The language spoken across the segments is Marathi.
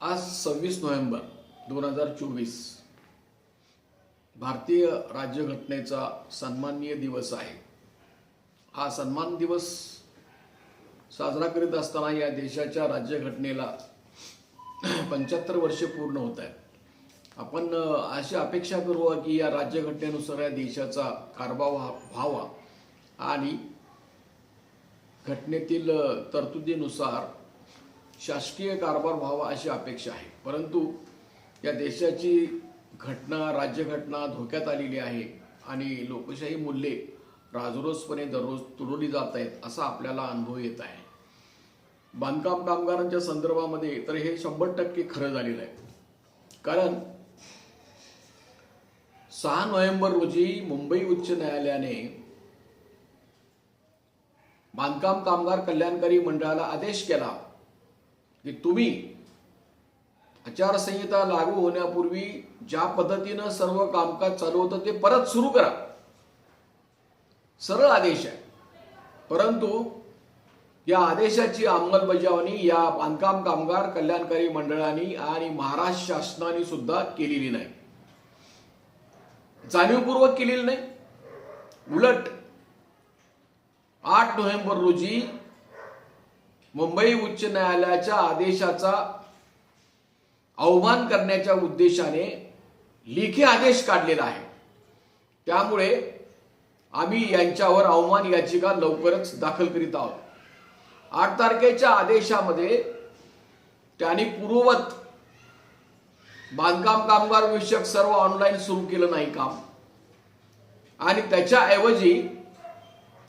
आज सव्वीस नोव्हेंबर दोन हजार चोवीस. भारतीय राज्यघटनेचा सन्माननीय दिवस आहे. हा सन्मान दिवस साजरा करीत असताना या देशाच्या राज्यघटनेला पंच्याहत्तर वर्षे पूर्ण होत आहेत. आपण अशी अपेक्षा करू की या राज्यघटनेनुसार या देशाचा कारभार व्हा- व्हावा. आणि घटनेतील तरतुदीनुसार शासकीय कारभार व्हावा अशी अपेक्षा आहे. परंतु या देशाची घटना राज्यघटना धोक्यात आलेली आहे आणि लोकशाही मूल्ये राजरोजपणे दररोज तुडवली जात आहेत असा आपल्याला अनुभव येत आहे. बांधकाम कामगारांच्या संदर्भामध्ये तर हे शंभर टक्के खरं झालेलं आहे. कारण सहा नोव्हेंबर रोजी मुंबई उच्च न्यायालयाने बांधकाम कामगार कल्याणकारी मंडळाला आदेश केला की तुम्ही आचारसंहिता लागू होण्यापूर्वी ज्या पद्धतीनं सर्व कामकाज चालू होतं ते परत सुरू करा. सरळ आदेश आहे. परंतु या आदेशाची अंमलबजावणी या बांधकाम कामगार कल्याणकारी मंडळांनी आणि महाराष्ट्र शासनाने सुद्धा केलेली नाही. जाणीवपूर्वक केलेली नाही. उलट आठ नोव्हेंबर रोजी मुंबई उच्च न्यायालयाच्या आदेशाचा अवमान करण्याच्या उद्देशाने लेखी आदेश काढलेला आहे. त्यामुळे आम्ही यांच्यावर अवमान याचिका लवकरच दाखल करीत आहोत. आठ तारखेच्या आदेशामध्ये त्यांनी पूर्ववत बांधकाम कामगार विषयक सर्व ऑनलाईन सुरू केलं नाही काम. आणि त्याच्याऐवजी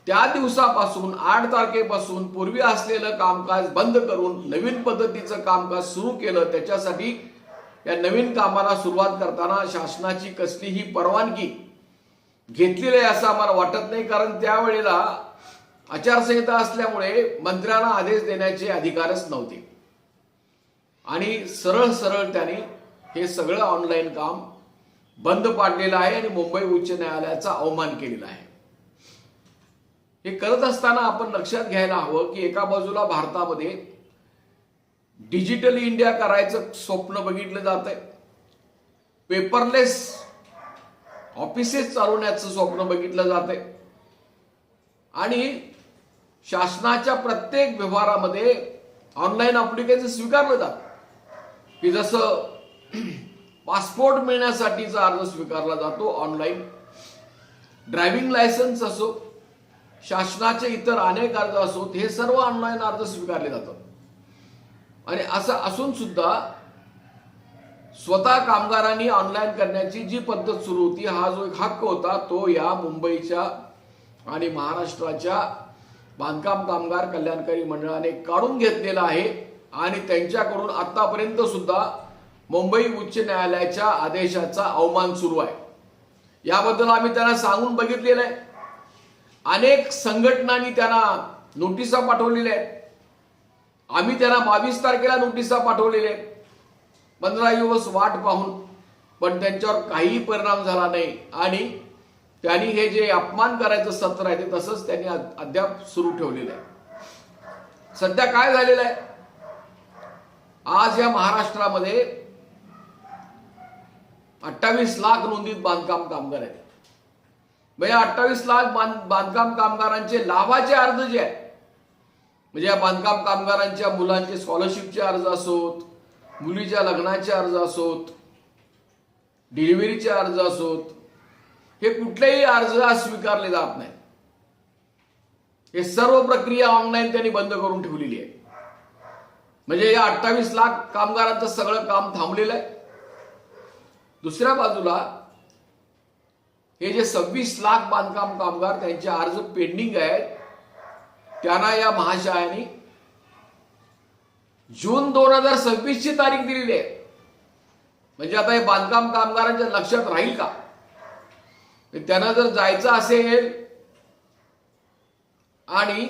त्या दिवसापासून आठ तारखेपासून पूर्वी असलेलं कामकाज बंद करून नवीन पद्धतीचं कामकाज सुरू केलं त्याच्यासाठी या नवीन कामाला सुरुवात करताना शासनाची कसलीही परवानगी घेतलेली आहे असं आम्हाला वाटत नाही. कारण त्यावेळेला आचारसंहिता असल्यामुळे मंत्र्यांना आदेश देण्याचे अधिकारच नव्हते. आणि सरळ सरळ त्यांनी हे सगळं ऑनलाईन काम बंद पाडलेलं आहे आणि मुंबई उच्च न्यायालयाचा अवमान केलेला आहे. हे करत असताना आपण लक्षात घ्यायला हवं की एका बाजूला भारतामध्ये डिजिटल इंडिया करायचं स्वप्न बघितलं जात आहे पेपरलेस ऑफिसेस चालवण्याचं स्वप्न बघितलं जात आहे आणि शासनाच्या प्रत्येक व्यवहारामध्ये ऑनलाईन अप्लिकेशन स्वीकारलं जात. की जसं पासपोर्ट मिळण्यासाठीचा अर्ज स्वीकारला जातो ऑनलाईन. ड्रायव्हिंग लायसन्स असो शासनाचे इतर अनेक अर्ज असोत हे सर्व ऑनलाईन अर्ज स्वीकारले जातात. आणि असं असून सुद्धा स्वतः कामगारांनी ऑनलाईन करण्याची जी पद्धत सुरू होती हा जो एक हक्क होता तो या मुंबईच्या आणि महाराष्ट्राच्या बांधकाम कामगार कल्याणकारी मंडळाने काढून घेतलेला आहे. आणि त्यांच्याकडून आतापर्यंत सुद्धा मुंबई उच्च न्यायालयाच्या आदेशाचा अवमान सुरू आहे. याबद्दल आम्ही त्यांना सांगून बघितलेलं आहे. अनेक संघटनांनी त्यांना नोटिसा पाठवलेल्या आहेत. आम्ही त्यांना बावीस तारखेला नोटिसा पाठवलेल्या आहेत. पंधरा दिवस वाट पाहून पण त्यांच्यावर काहीही परिणाम झाला नाही. आणि त्यांनी हे जे अपमान करायचं सत्र आहे ते तसंच त्यांनी अद्याप सुरू ठेवलेलं आहे. सध्या काय झालेलं आहे? आज या महाराष्ट्रामध्ये अठ्ठावीस लाख नोंदीत बांधकाम कामगार आहेत. म्हणजे अठ्ठावीस लाख बांध बांधकाम कामगारांचे लाभाचे अर्ज जे आहेत म्हणजे या बांधकाम कामगारांच्या मुलांचे स्कॉलरशिपचे अर्ज असोत मुलीच्या लग्नाचे अर्ज असोत डिलिव्हरीचे अर्ज असोत हे कुठलेही अर्ज स्वीकारले जात नाही हे सर्व प्रक्रिया ऑनलाईन त्यांनी बंद करून ठेवलेली आहे. म्हणजे या अठ्ठावीस लाख कामगारांचं सगळं काम थांबलेलं आहे. दुसऱ्या बाजूला हे जे सव्वीस लाख बांधकाम कामगार त्यांचे अर्ज पेंडिंग आहेत त्यांना या महाशयाने जून दोन हजार सव्वीस ची तारीख दिलेली आहे. म्हणजे आता हे बांधकाम कामगारांच्या लक्षात राहील का? म्हणजे त्यांना जर जायचं असेल आणि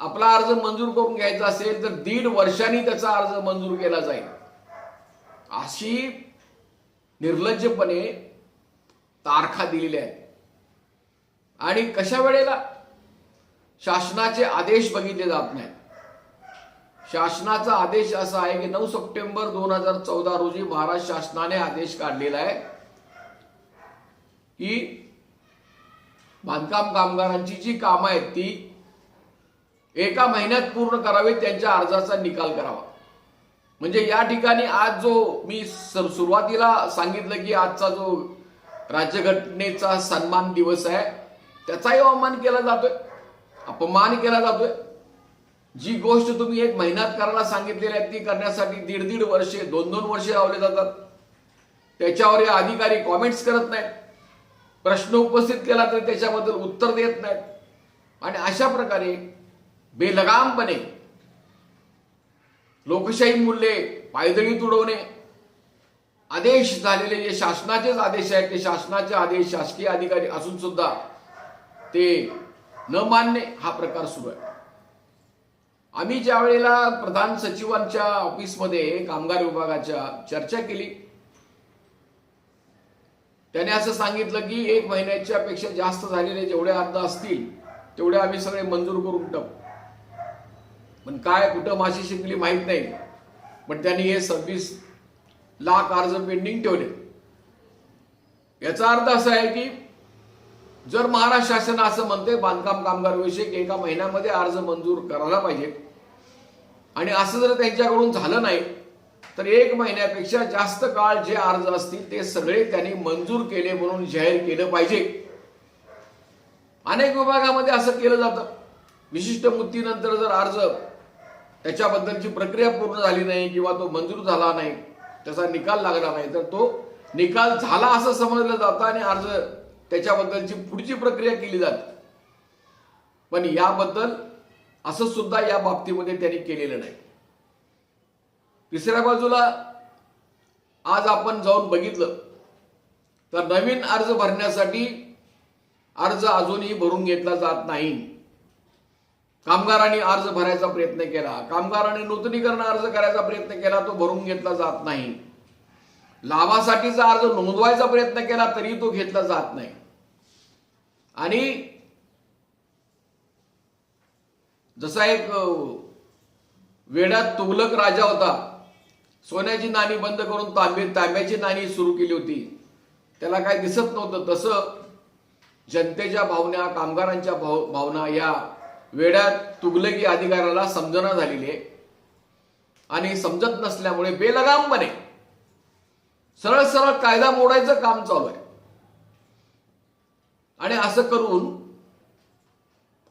आपला अर्ज मंजूर करून घ्यायचा असेल तर दीड वर्षांनी त्याचा अर्ज मंजूर केला जाईल. अशी निर्लज्जपणे तारखा दिलेल्या आहेत. आणि कशा वेळेला? शासनाचे आदेश बघितले जात नाहीत. शासनाचा आदेश असा आहे की नऊ सप्टेंबर दोन हजार चौदा रोजी महाराष्ट्र शासनाने आदेश काढलेला आहे की बांधकाम कामगारांची जी कामं आहेत ती एका महिन्यात पूर्ण करावी त्यांच्या अर्जाचा निकाल करावा. म्हणजे या ठिकाणी आज जो मी सुरुवातीला सांगितलं की आजचा जो राज्यघटनेचा सन्मान दिवस आहे. त्याचाही अवमान केला जातोय. अपमान केला जातोय. जी गोष्ट तुम्ही एक महिन्यात करायला सांगितलेली आहे ती करण्यासाठी दीड दीड वर्षे दोन दोन वर्षे लावले जातात. त्याच्यावर या अधिकारी कॉमेंट्स करत नाहीत. प्रश्न उपस्थित केला तर त्याच्याबद्दल उत्तर देत नाहीत. आणि अशा प्रकारे बेलगामपणे लोकशाही मूल्ये पायदळी तुडवणे आदेश झालेले जे शासनाचेच आदेश आहेत ते शासनाचे आदेश शासकीय अधिकारी असून सुद्धा ते न मानणे हा प्रकार सुरू आहे. आम्ही ज्या वेळेला प्रधान सचिवांच्या ऑफिसमध्ये कामगार विभागाच्या चर्चा केली त्याने असं सांगितलं की एक महिन्याच्या पेक्षा जास्त झालेले जेवढे अर्ज असतील तेवढे आम्ही सगळे मंजूर करून टाकू. पण काय कुठं माशी शिकली माहीत नाही. पण त्यांनी हे सव्वीस लाख अर्ज पेंडिंग ठेवले. याचा अर्थ असा आहे की जर महाराष्ट्र शासन असं म्हणते बांधकाम कामगार विषयक एका महिन्यामध्ये अर्ज मंजूर करायला पाहिजे आणि असं जर त्यांच्याकडून झालं नाही तर एक महिन्यापेक्षा जास्त काळ जे अर्ज असतील ते सगळे त्यांनी मंजूर केले म्हणून जाहीर केलं पाहिजे. अनेक विभागामध्ये असं केलं जातं. विशिष्ट मुदतीनंतर जर अर्ज त्याच्याबद्दलची प्रक्रिया पूर्ण झाली नाही किंवा तो मंजूर झाला नाही त्याचा निकाल लागला नाही. तर तो निकाल झाला असं समजलं जातं आणि अर्ज त्याच्याबद्दलची पुढची प्रक्रिया केली जाते. पण याबद्दल असं सुद्धा या बाबतीमध्ये त्यांनी केलेलं नाही. तिसऱ्या बाजूला आज आपण जाऊन बघितलं तर नवीन अर्ज भरण्यासाठी अर्ज अजूनही भरून घेतला जात नाही. कामगारांनी अर्ज भरायचा प्रयत्न केला. कामगारांनी नूतनीकरण अर्ज करायचा प्रयत्न केला तो भरून घेतला जात नाही. लाभासाठीचा अर्ज नोंदवायचा प्रयत्न केला तरी तो घेतला जात नाही. आणि जसा एक वेड्यात तुगलक राजा होता सोन्याची नाणी बंद करून तांबे तांब्याची नाणी सुरू केली होती. त्याला काय दिसत नव्हतं. तसं जनतेच्या भावना कामगारांच्या भाव भावना या वेड्या तुगलकी अधिकाऱ्याला समजना झालेली आहे. आणि समजत नसल्यामुळे बेलगामपणे सरळ सरळ कायदा मोडायचं काम चालू आहे. आणि असं करून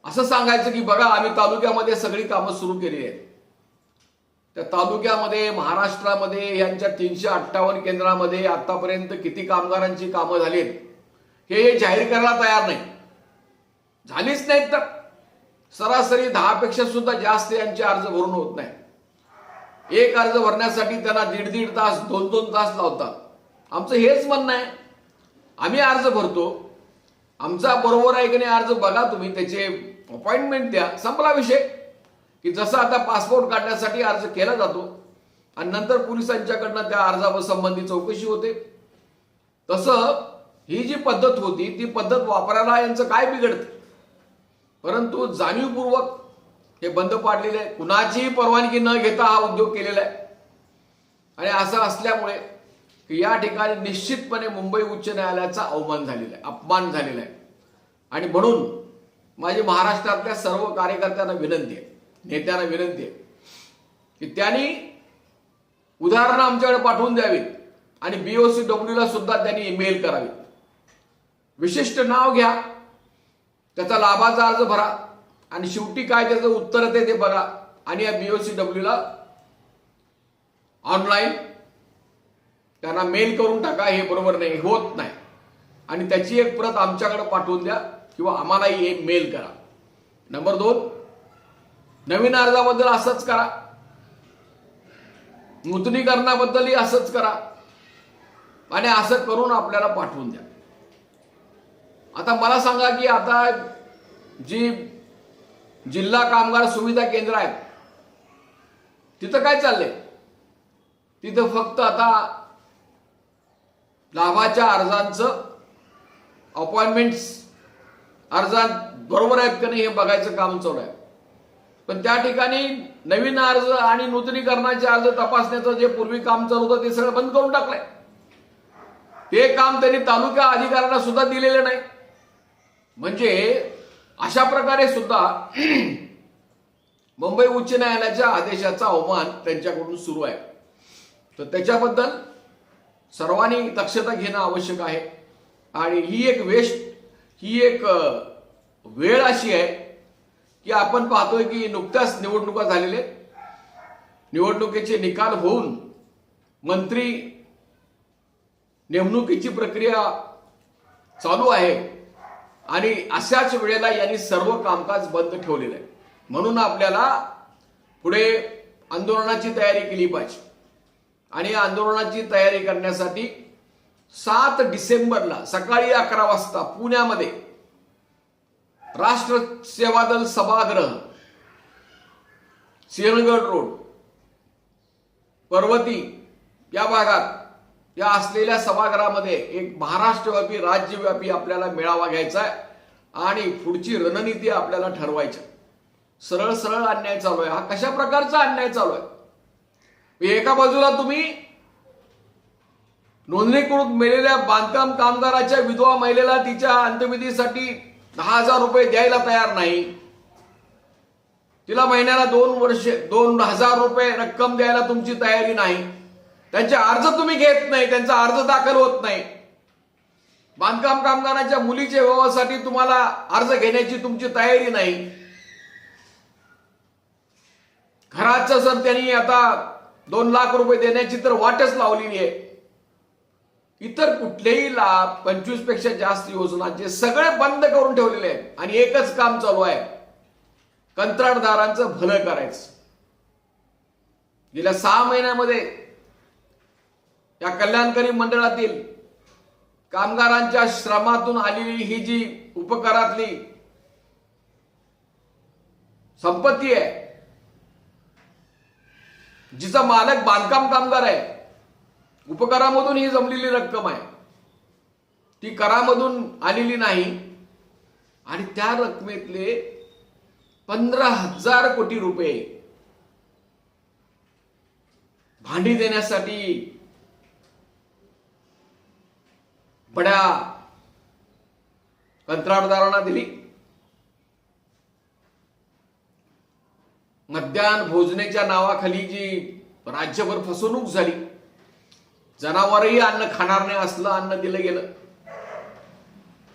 असं सांगायचं की बघा आम्ही तालुक्यामध्ये सगळी कामं सुरू केली आहेत. त्या तालुक्यामध्ये महाराष्ट्रामध्ये यांच्या तीनशे अठ्ठावन्न केंद्रामध्ये आतापर्यंत किती कामगारांची कामं झाली आहेत हे जाहीर करायला तयार नाही. झालीच नाहीत तर. सरासरी दहापेक्षा सुद्धा जास्त यांचे अर्ज भरून होत नाही. एक अर्ज भरण्यासाठी त्यांना दीड दीड तास दोन दोन तास लावतात. आमचं हेच म्हणणं आहे. आम्ही अर्ज भरतो. आमचा बरोबर आहे की नाही अर्ज बघा तुम्ही त्याचे अपॉइंटमेंट द्या. संपला विषय. की जसं आता पासपोर्ट काढण्यासाठी अर्ज केला जातो आणि नंतर पोलिसांच्याकडनं त्या अर्जावर संबंधी चौकशी होते. तसं ही जी पद्धत होती ती पद्धत वापरायला यांचं काय बिघडतं? परंतु जाणीवपूर्वक हे बंद पाडलेले आहे. कुणाचीही परवानगी न घेता हा उद्योग केलेला आहे. आणि असं असल्यामुळे की या ठिकाणी निश्चितपणे मुंबई उच्च न्यायालयाचा अवमान झालेला आहे अपमान झालेला आहे. आणि म्हणून माझी महाराष्ट्रातल्या सर्व कार्यकर्त्यांना विनंती आहे नेत्यांना विनंती आहे की त्यांनी उदाहरणं आमच्याकडे पाठवून द्यावीत आणि बीओसी डब्ल्यूला सुद्धा त्यांनी ईमेल करावी विशिष्ट नाव घ्या. त्याचा लाभाचा अर्ज भरा आणि शेवटी काय त्याचं उत्तर येते ते बघा. आणि या बीओसी डब्ल्यूला ऑनलाईन त्यांना मेल करून टाका हे बरोबर नाही होत नाही. आणि त्याची एक प्रत आमच्याकडे पाठवून द्या किंवा आम्हालाही एक मेल करा. नंबर दोन नवीन अर्जाबद्दल असंच करा. नूतनीकरणाबद्दलही असंच करा. आणि असं करून आपल्याला पाठवून द्या. आता मला सांगा की आता जी जिल्हा कामगार सुविधा केंद्र आहेत तिथं काय चाललंय? तिथं फक्त आता लाभाच्या अर्जांचं अपॉइंटमेंट्स अर्जां बरोबर आहेत का नाही हे बघायचं काम चालू आहे. पण त्या ठिकाणी नवीन अर्ज आणि नूतनीकरणाचे अर्ज तपासण्याचं जे पूर्वी काम चालू होतं ते सगळं बंद करून टाकलंय. ते काम त्यांनी तालुका अधिकाऱ्यांना सुद्धा दिलेलं नाही. म्हणजे अशा प्रकारे सुद्धा मुंबई उच्च न्यायालयाच्या आदेशाचा अवमान त्यांच्याकडून सुरू आहे. तर त्याच्याबद्दल सर्वांनी दक्षता घेणं आवश्यक आहे. आणि ही एक वेस्ट ही एक वेळ अशी आहे की आपण पाहतोय की नुकत्याच निवडणुका झालेले निवडणुकीचे निकाल होऊन मंत्री नेमणुकीची प्रक्रिया चालू आहे. आणि अशाच वेळेला यांनी सर्व कामकाज बंद ठेवलेलं आहे. म्हणून आपल्याला पुढे आंदोलनाची तयारी केली पाहिजे. आणि आंदोलनाची तयारी करण्यासाठी सात डिसेंबरला सकाळी अकरा वाजता पुण्यामध्ये राष्ट्र सेवा दल सभागृह सिंहगड रोड पर्वती या भागात या असलेल्या सभागृहामध्ये एक महाराष्ट्रव्यापी राज्यव्यापी आपल्याला मेळावा घ्यायचा आहे आणि पुढची रणनीती आपल्याला ठरवायची सरळ सरळ अन्याय चालू आहे. हा कशा प्रकारचा अन्याय चालू आहे? म्हणजे एका बाजूला तुम्ही नोंदणीकृत मेलेल्या बांधकाम कामगाराच्या विधवा महिलेला तिच्या अंत्यविधीसाठी दहा हजार रुपये द्यायला तयार नाही. तिला महिन्याला दोन वर्ष दोन हजार रुपये रक्कम द्यायला तुमची तयारी नाही. त्यांचे अर्ज तुम्ही घेत नाही त्यांचा अर्ज दाखल होत नाही. बांधकाम कामगारांच्या मुलीच्या विवाहासाठी तुम्हाला अर्ज घेण्याची तुमची तयारी नाही. घराचं सर त्यांनी आता दोन लाख रुपये देण्याची तर वाटच लावलेली आहे. इतर कुठलेही लाभ पंचवीसपेक्षा जास्त योजनांचे सगळे बंद करून ठेवलेले आहेत आणि एकच काम चालू आहे. कंत्राटदारांचं भलं करायचं. गेल्या सहा महिन्यामध्ये या कल्याणकारी मंडळातील कामगारांच्या श्रमातून आलेली ही जी उपकारातली संपत्ती आहे जिचा मालक बांधकाम कामगार आहे उपकारामधून ही जमलेली रक्कम आहे. ती करामधून आलेली नाही आणि त्या रकमेतले पंधरा हजार कोटी रुपये भांडी देण्यासाठी पड्या. कंत्राटदारांना दिली. मध्यान्ह भोजनेच्या नावाखाली जी राज्यभर फसवणूक झाली. जनावरही अन्न खाणार नाही असलं अन्न दिलं गेलं.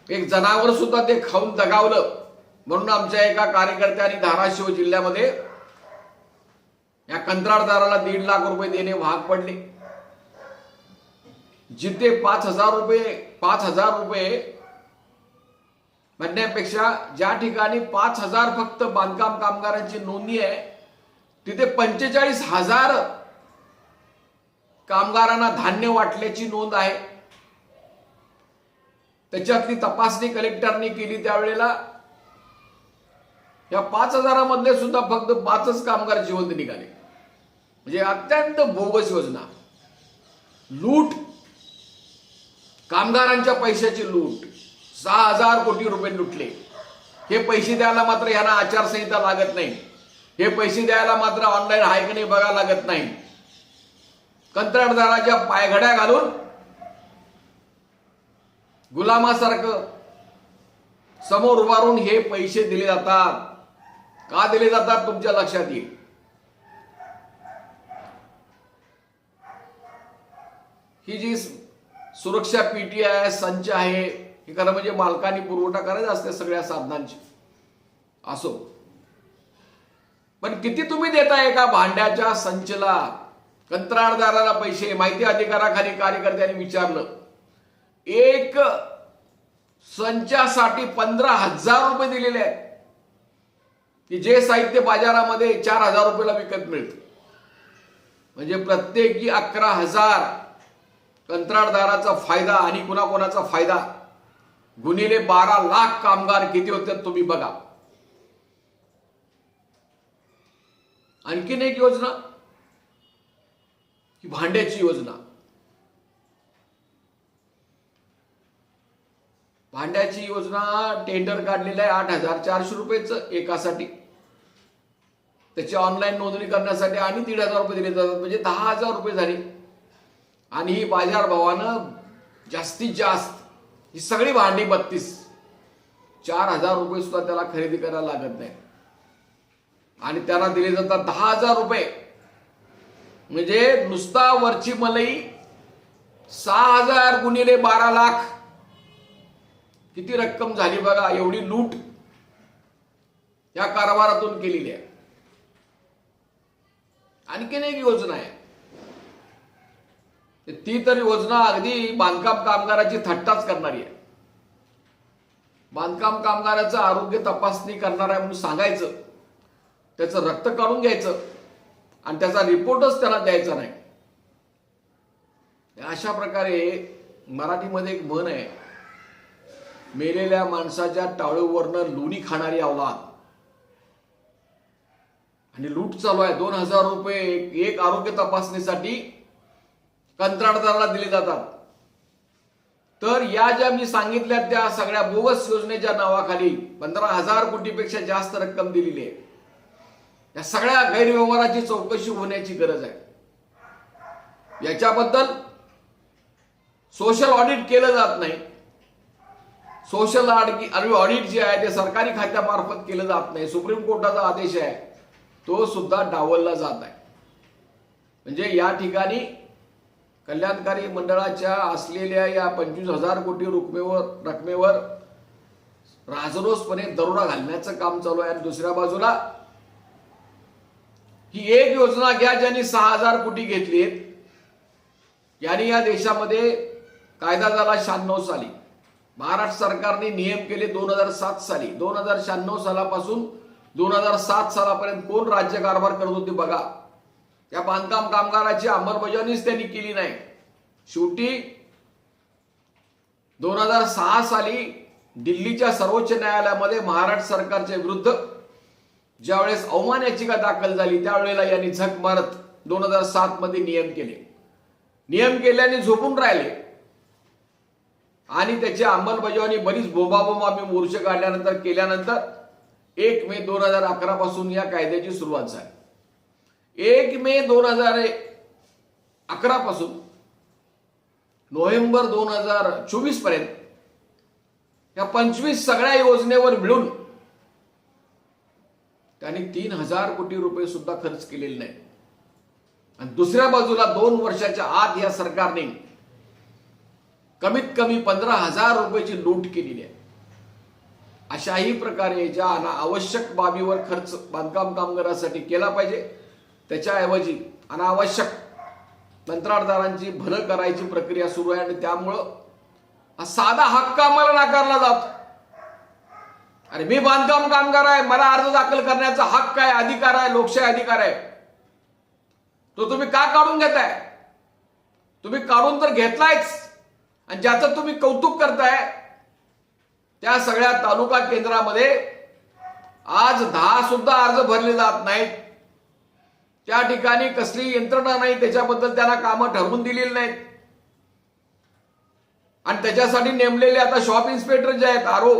एक जनावर सुद्धा ते खाऊन दगावलं म्हणून आमच्या एका कार्यकर्त्याने धाराशिव जिल्ह्यामध्ये या कंत्राटदाराला दीड लाख रुपये देणे भाग पडले. जिथे पाच हजार रुपये पाच हजार रुपये. म्हणण्यापेक्षा ज्या ठिकाणी पाच हजार फक्त बांधकाम कामगारांची नोंदणी आहे तिथे पंचेचाळीस हजार कामगारांना धान्य वाटल्याची नोंद आहे. त्याच्यातली तपासणी कलेक्टरनी केली त्यावेळेला. या पाच हजारामधले सुद्धा फक्त पाचच कामगार जिवंत निघाले. म्हणजे अत्यंत बोगस योजना. लूट कामगारांच्या पैशाची लूट. सहा हजार कोटी रुपये लुटले. हे पैसे द्यायला मात्र यांना आचारसंहिता लागत नाही. हे पैसे द्यायला मात्र ऑनलाईन आहे की नाही बघा लागत नाही. कंत्राटदाराच्या पायघड्या घालून गुलामासारखं समोर उभारून हे पैसे दिले जातात. का दिले जातात तुमच्या लक्षात येईल. ही जी सुरक्षा पीटीआय संच आहे हे खरं म्हणजे मालकांनी पुरवठा करायचा असते सगळ्या साधनांची. असो. पण किती तुम्ही देता एका भांड्याच्या संचला? कंत्राटदाराला पैसे माहिती अधिकाराखाली कार्यकर्त्यांनी विचारलं. एक संचासाठी पंधरा हजार रुपये दिलेले आहेत. की जे साहित्य बाजारामध्ये चार हजार रुपयाला विकत मिळतं. म्हणजे प्रत्येकी अकरा हजार कंत्राटदाराचा फायदा आणि कुणाकोणाचा फायदा? गुणिले बारा लाख कामगार किती होते तुम्ही बघा. आणखीन एक योजना. ही भांड्याची योजना. भांड्याची योजना टेंडर काढलेलं आहे आठ हजार चारशे रुपयेच एकासाठी. त्याची ऑनलाईन नोंदणी करण्यासाठी आणि दीड हजार रुपये दिले जातात. म्हणजे दहा हजार रुपये झाले. आणि ही बाजारभावानं जास्तीत जास्त ही सगळी भांडी बत्तीस. चार हजार रुपये सुद्धा त्याला खरेदी करायला लागत नाही. आणि त्याला दिले जातात दहा हजार रुपये. म्हणजे नुसता वरची मलई सहा हजार गुणिले बारा लाख. किती रक्कम झाली बघा एवढी लूट या कारभारातून केलेली आहे. आणखीन एक योजना आहे. ती तर योजना अगदी बांधकाम कामगाराची थट्टाच करणारी आहे. बांधकाम कामगाराचं आरोग्य तपासणी करणार आहे म्हणून सांगायचं. त्याचं रक्त काढून घ्यायचं. आणि त्याचा रिपोर्टच त्याला द्यायचा नाही. अशा प्रकारे मराठीमध्ये एक म्हण आहे मेलेल्या माणसाच्या टाळूवरनं लोणी खाणारी अवलाद आणि लूट चालू आहे. दोन हजार रुपये एक- एक आरोग्य तपासणीसाठी कंत्राटदाराला दिले जातात. तर या ज्या मी सांगितल्या त्या सगळ्या बोगस योजनेच्या नावाखाली पंधरा हजार कोटीपेक्षा जास्त रक्कम दिलेली आहे. या सगळ्या गैरव्यवहाराची चौकशी होण्याची गरज आहे. याच्याबद्दल सोशल ऑडिट केलं जात नाही. सोशल ऑडिट जे आहे ते सरकारी खात्यामार्फत केलं जात नाही. सुप्रीम कोर्टाचा आदेश आहे तो सुद्धा डावलला जात आहे म्हणजे या ठिकाणी कल्याणकारी मंडळाच्या असलेल्या या पंचवीस हजार कोटी रकमेवर रकमेवर राजरोसपणे दरोडा घालण्याचं काम चालू आहे. आणि दुसऱ्या बाजूला ही एक योजना घ्या ज्यांनी सहा हजार कोटी घेतली यांनी या देशामध्ये कायदा झाला शहाण्णव साली. महाराष्ट्र सरकारने नियम केले दोन हजार सात साली. दोन हजार शहाण्णव सालापासून दोन हजार सात सालापर्यंत कोण राज्य कारभार करत होते बघा. त्या बांधकाम कामगाराची अंमलबजावणीच त्यांनी केली नाही. शेवटी दोन हजार सहा साली दिल्लीच्या सर्वोच्च न्यायालयामध्ये महाराष्ट्र सरकारच्या विरुद्ध ज्यावेळेस अवमान याचिका दाखल झाली त्यावेळेला यांनी झक मारत दोन हजार सात मध्ये नियम केले. नियम केल्याने झोपून राहिले. आणि त्याची अंमलबजावणी बरीच बोंबाबोंब आम्ही मोर्चे काढल्यानंतर केल्यानंतर एक मे दोन हजार अकरा पासून या कायद्याची सुरुवात झाली. एक मे दोन हजार अकरा पासून नोव्हेंबर दोन हजार चोवीसपर्यंत या पंचवीस सगळ्या योजनेवर मिळून त्यांनी तीन हजार कोटी रुपये सुद्धा खर्च केलेले नाही आणि दुसऱ्या बाजूला दोन वर्षाच्या आत या सरकारने कमीत कमी पंधरा हजार रुपयाची लूट केलेली आहे. अशाही प्रकारे ज्या आवश्यक बाबीवर खर्च बांधकाम कामगारासाठी केला पाहिजे त्याच्याऐवजी अनावश्यक कंत्राटदारांची भलं करायची प्रक्रिया सुरू आहे आणि त्यामुळं हा साधा हक्क आम्हाला नाकारला जातो. अरे मी बांधकाम कामगार आहे मला अर्ज दाखल करण्याचा हक्क आहे अधिकार आहे लोकशाही अधिकार आहे. तो तुम्ही का काढून घेताय? तुम्ही काढून तर घेतलायच. आणि ज्याचं तुम्ही कौतुक करताय त्या सगळ्या तालुका केंद्रामध्ये आज दहा सुद्धा अर्ज भरले जात नाहीत. त्या ठिकाणी कसली यंत्रणा नाही त्याच्याबद्दल त्यांना कामं ठरवून दिलेली नाहीत. आणि त्याच्यासाठी नेमलेले आता शॉप इन्स्पेक्टर जे आहेत आरो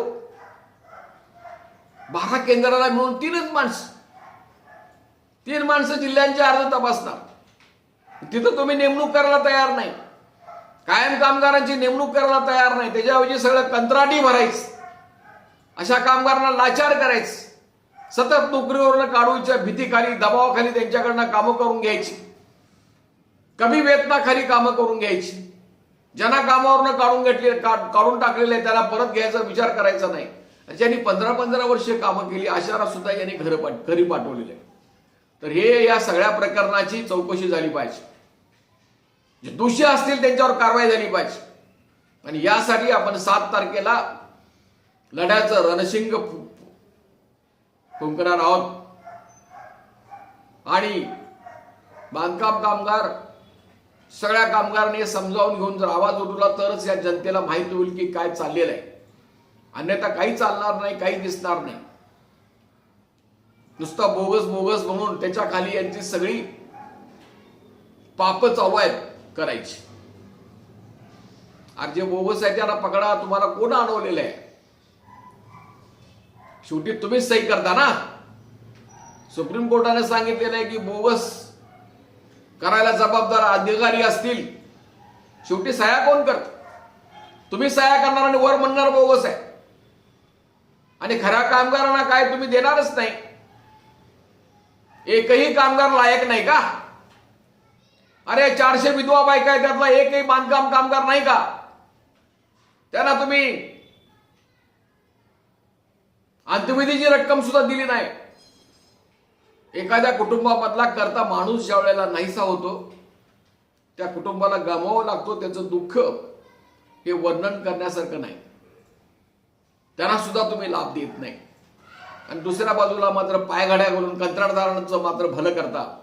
बारा केंद्राला मिळून तीनच माणसं. तीन माणसं जिल्ह्यांचे अर्ज तपासणार. तिथं तुम्ही नेमणूक करायला तयार नाही. कायम कामगारांची नेमणूक करायला तयार नाही. त्याच्याऐवजी सगळं कंत्राटी भरायचं. अशा कामगारांना लाचार करायचं. सतत नोकरीवरनं काढूच्या भीतीखाली दबावाखाली त्यांच्याकडनं कामं करून घ्यायची. कमी वेतनाखाली कामं करून घ्यायची. ज्यांना कामावरनं काढून घेतले का- काढून टाकलेले आहे, त्याला परत घ्यायचा विचार करायचा नाही. ज्यांनी पंधरा पंधरा वर्षे कामं केली अशाला सुद्धा यांनी घर पाठ घरी पाठवलेले आहे. तर हे या सगळ्या प्रकरणाची चौकशी झाली पाहिजे. जे दोषी असतील त्यांच्यावर कारवाई झाली पाहिजे. आणि यासाठी आपण सात तारखेला लढ्याचं रणशिंग फु- फुंकणार आहोत. आणि बांधकाम कामगार सगळ्या कामगारांनी समजावून घेऊन जर आवाज उठवला तरच या जनतेला माहिती होईल की काय चाललेलं आहे. अन्यथा काही चालणार नाही काही दिसणार नाही. नुसता बोगस बोगस म्हणून त्याच्याखाली यांची सगळी पाप चालू आहेत करायची. आणि जे बोगस आहे त्यांना पकडा तुम्हाला कोण अडवलेलं आहे? शेवटी तुम्हीच सही करता ना? सुप्रीम कोर्टाने सांगितलेलं आहे की बोगस करायला जबाबदार अधिकारी असतील. शेवटी सह्या कोण करत? तुम्ही सह्या करणार आणि वर म्हणणार बोगस आहे. आणि खऱ्या कामगारांना काय तुम्ही देणारच नाही. एकही कामगार लायक नाही का? अरे चारशे विधवा बायका आहे त्यातला एकही बांधकाम कामगार नाही का? त्यांना तुम्ही अंत्यविधीची रक्कम सुद्धा दिली नाही. एखाद्या कुटुंबामधला करता माणूस ज्या वेळेला नाहीसा होतो त्या कुटुंबाला गमावं लागतो त्याचं दुःख हे वर्णन करण्यासारखं नाही. त्यांना सुद्धा तुम्ही लाभ देत नाही. आणि दुसऱ्या बाजूला मात्र पायघड्या घालून कंत्राटदारांचं मात्र भलं करता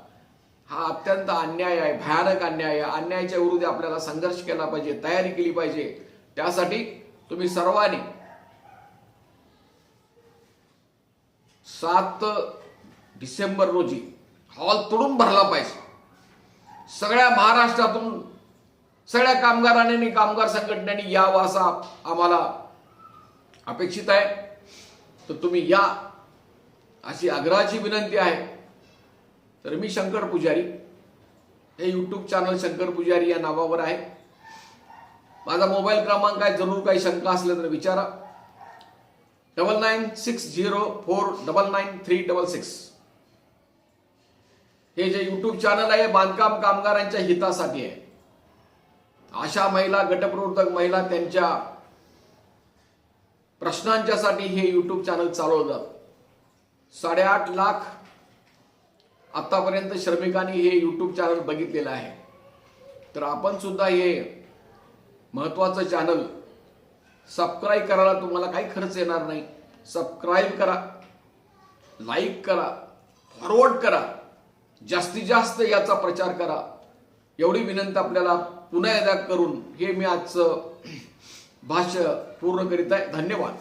हा अत्यंत अन्याय आहे भयानक अन्याय आहे. अन्यायाच्या विरुद्ध आपल्याला संघर्ष केला पाहिजे तयारी केली पाहिजे. त्यासाठी तुम्ही सर्वांनी सात डिसेंबर रोजी हॉल तोडून भरला पाहिजे. सगळ्या महाराष्ट्रातून सगळ्या कामगारांनी आणि कामगार संघटनेने यावं असा आम्हाला अपेक्षित आहे. तर तुम्ही या अशी आग्रहाची विनंती आहे. तर मी शंकर पुजारी हे यूट्यूब चॅनल शंकर पुजारी या नावावर आहे. माझा मोबाईल क्रमांक आहे. जरूर काही शंका असल्या तर विचारा. Double nine six zero four double nine three double six हे जे यूट्यूब चॅनल आहे बांधकाम कामगारांच्या हितासाठी आहे. अशा महिला गटप्रवर्तक महिला त्यांच्या प्रश्नांच्यासाठी हे यूट्यूब चॅनल चालवलं. साडेआठ लाख आतापर्यंत श्रमिकांनी हे यूट्यूब चॅनल बघितलेलं आहे. तर आपण सुद्धा हे महत्वाचं चॅनल सबस्क्राईब करायला तुम्हाला काही खर्च येणार नाही. सबस्क्राईब करा. लाईक करा. फॉरवर्ड करा. जास्तीत जास्त याचा प्रचार करा. एवढी विनंती आपल्याला पुन्हा एकदा करून हे मी आजचं भाष्य पूर्ण करीत आहे. धन्यवाद.